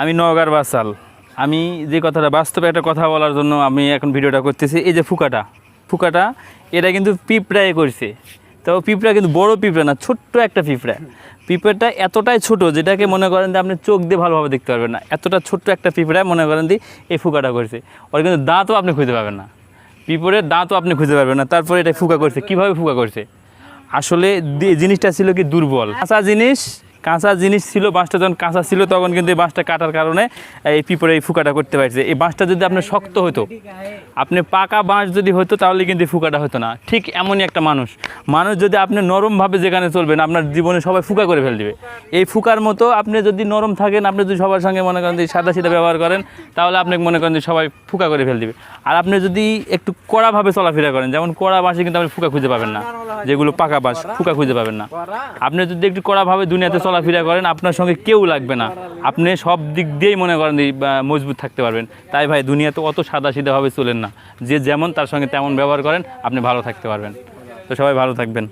আমি নওগাঁর বাসাল। আমি যে কথাটা, বাস্তবে একটা কথা বলার জন্য আমি এখন ভিডিওটা করতেছি, এই যে ফুকাটা। ফুকাটা, এটা কিন্তু পিঁপড়ায় করছে। তো পিঁপড়া কিন্তু বড় পিঁপড়া না, ছোট্ট একটা পিঁপড়া। পিঁপড়াটা এতটাই ছোট, যেটাকে মনে করেন যে আপনি চোখ দিয়ে ভালোভাবে দেখতে পারবেন না। এতটা ছোট্ট একটা পিঁপড়া মনে করেন যে এই ফুকাটা করছে। ওর কিন্তু দাঁতও আপনি খুঁজে পাবেন না। পিঁপড়ের দাঁতও আপনি খুঁজে পারবেন না। তারপরে এটা ফুকা করছে। কীভাবে ফুকা করছে? আসলে জিনিসটা ছিল কি দুর্বল। কাঁচা জিনিস কাঁচা জিনিস ছিল বাঁশটা যখন কাঁচা ছিল তখন কিন্তু এই বাঁশটা কাটার কারণে এই পিঁপড়ে এই ফুকাটা করতে পারছে। এই বাঁশটা যদি আপনার শক্ত হতো আপনি পাকা বাঁশ যদি হতো তাহলে কিন্তু ফুকাটা হতো না। ঠিক এমনই একটা মানুষ। মানুষ যদি আপনি নরমভাবে যেখানে চলবেন, আপনার জীবনে সবাই ফুকা করে ফেল দিবে। এই ফুকার মতো আপনি যদি নরম থাকেন, আপনি যদি সবার সঙ্গে মনে করেন যে সাদা সিধা ব্যবহার করেন, তাহলে আপনি মনে করেন যে সবাই ফুকা করে ফেল দিবে। আর আপনি যদি একটু কড়াভাবে চলাফেরা করেন, যেমন কড়া বাঁশে কিন্তু আপনি ফুকা খুঁজে পাবেন না, যেগুলো পাকা বাঁশ, ফুকা খুঁজে পাবেন না। আপনি যদি একটু কড়াভাবে দুনিয়াতে চলাফেরা করেন, আপনার সঙ্গে কেউ লাগবে না। আপনি সব দিক দিয়েই মনে করেন মজবুত থাকতে পারবেন। তাই ভাই, দুনিয়াতে অত সাদা সিধাভাবে চলেন না। যে যেমন তার সঙ্গে তেমন ব্যবহার করেন, আপনি ভালো থাকতে পারবেন। তো সবাই ভালো থাকবেন।